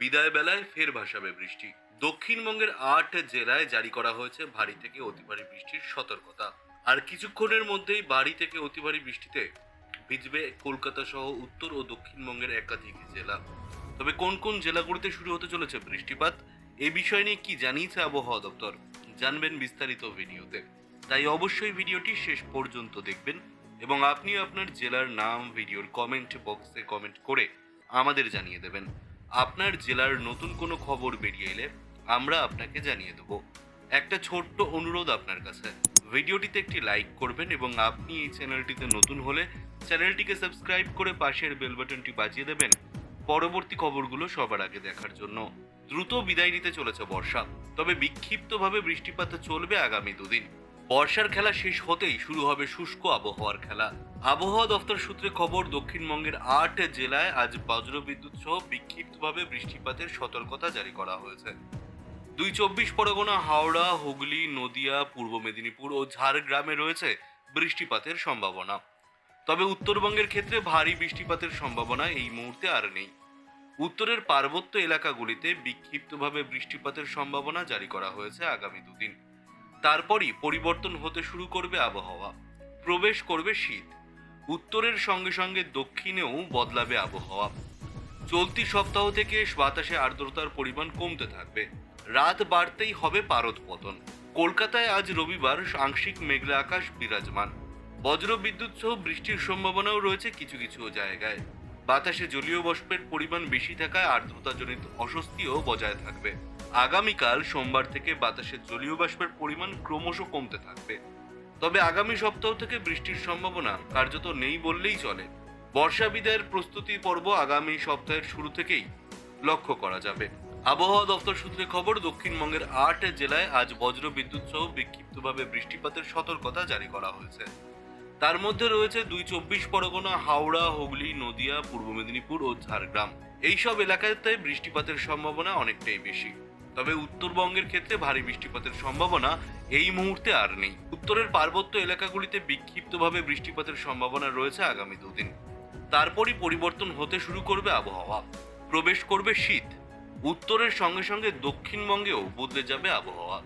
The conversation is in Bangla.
বিদায় বেলায় ফের ভাসাবে বৃষ্টি। দক্ষিণবঙ্গের আট জেলায় জারি করা হয়েছে ভারী থেকে অতি ভারী বৃষ্টির সতর্কতা। আর কিছুক্ষণের মধ্যেই ভারী থেকে অতি ভারী বৃষ্টিতে ভিজবে কলকাতা সহ উত্তর ও দক্ষিণবঙ্গের একাধিক জেলা। তবে কোন কোন জেলাগুলিতে শুরু হতে চলেছে বৃষ্টিপাত, এ বিষয় নিয়ে কি জানিয়েছে আবহাওয়া দপ্তর, জানবেন বিস্তারিত ভিডিওতে। তাই অবশ্যই ভিডিওটি শেষ পর্যন্ত দেখবেন এবং আপনি আপনার জেলার নাম, ভিডিওর কমেন্ট বক্সে কমেন্ট করে আমাদের জানিয়ে দেবেন। আপনার জেলার নতুন কোনো খবর বেরিয়ে এলে আমরা আপনাকে জানিয়ে দেবো। একটা ছোট্ট অনুরোধ আপনার কাছে। ভিডিওটিতে একটি লাইক করবেন এবং আপনি এই চ্যানেলটিতে নতুন হলে চ্যানেলটিকে সাবস্ক্রাইব করে পাশের বেল বাটনটি বাজিয়ে দেবেন পরবর্তী খবরগুলো সবার আগে দেখার জন্য। দ্রুত বিদায় নিতে চলেছে বর্ষা, তবে বিক্ষিপ্তভাবে বৃষ্টিপাত চলবে আগামী দুদিন। বর্ষার খেলা শেষ হতেই শুরু হবে শুষ্ক আবহাওয়ার খেলা। আবহাওয়া দফতর সূত্রে খবর, দক্ষিণবঙ্গের আট জেলায় আজ বজ্রবিদ্যুৎ সহ বিক্ষিপ্তভাবে বৃষ্টিপাতের সতর্কতা জারি করা হয়েছে। দুই চব্বিশ পরগনা, হাওড়া, হুগলি, নদিয়া, পূর্ব মেদিনীপুর ও ঝাড়গ্রামে রয়েছে বৃষ্টিপাতের সম্ভাবনা। তবে উত্তরবঙ্গের ক্ষেত্রে ভারী বৃষ্টিপাতের সম্ভাবনা এই মুহূর্তে আর নেই। উত্তরের পার্বত্য এলাকাগুলিতে বিক্ষিপ্তভাবে বৃষ্টিপাতের সম্ভাবনা জারি করা হয়েছে আগামী দুদিন। তারপরই পরিবর্তন হতে শুরু করবে আবহাওয়া। প্রবেশ করবে শীত। উত্তরের সঙ্গে সঙ্গে দক্ষিণেও বদলাবে আবহাওয়া। চলতি সপ্তাহ থেকে বাতাসে আর্দ্রতার পরিমাণ কমতে থাকবে। রাত বাড়তেই হবে পারদ পতন। কলকাতায় আজ রবিবার আংশিক মেঘলা আকাশ বিরাজমান। বজ্র বিদ্যুৎ সহ বৃষ্টির সম্ভাবনাও রয়েছে কিছু কিছু জায়গায়। বাতাসে জলীয় বাষ্পের পরিমাণ বেশি থাকায় আর্দ্রতাজনিত অস্বস্তিও বজায় থাকবে। আগামীকাল সোমবার থেকে বাতাসে জলীয় বাষ্পের পরিমাণ ক্রমশ কমতে থাকবে। তবে আগামী সপ্তাহ থেকে বৃষ্টির সম্ভাবনা কার্যত নেই বললেই চলে। বর্ষা বিদায়ের প্রস্তুতি পর্ব আগামী সপ্তাহের শুরু থেকেই লক্ষ্য করা যাবে। আবহাওয়া দপ্তর সূত্রে খবর, দক্ষিণবঙ্গের আট জেলায় আজ বজ্র বিদ্যুৎ সহ বিক্ষিপ্তভাবে বৃষ্টিপাতের সতর্কতা জারি করা হয়েছে। তার মধ্যে রয়েছে দুই চব্বিশ পরগনা, হাওড়া, হুগলি, নদিয়া, পূর্ব মেদিনীপুর ও ঝাড়গ্রাম। এইসব এলাকাতে বৃষ্টিপাতের সম্ভাবনা অনেকটাই বেশি। তবে উত্তরবঙ্গের ক্ষেত্রে ভারী বৃষ্টিপাতের সম্ভাবনা এই মুহূর্তে আর নেই। উত্তরের পার্বত্য এলাকাগুলিতে বিক্ষিপ্তভাবে বৃষ্টিপাতের সম্ভাবনা রয়েছে আগামী দুদিন। তারপরই পরিবর্তন হতে শুরু করবে আবহাওয়া। প্রবেশ করবে শীত। উত্তরের সঙ্গে সঙ্গে দক্ষিণবঙ্গেও বদলে যাবে আবহাওয়া।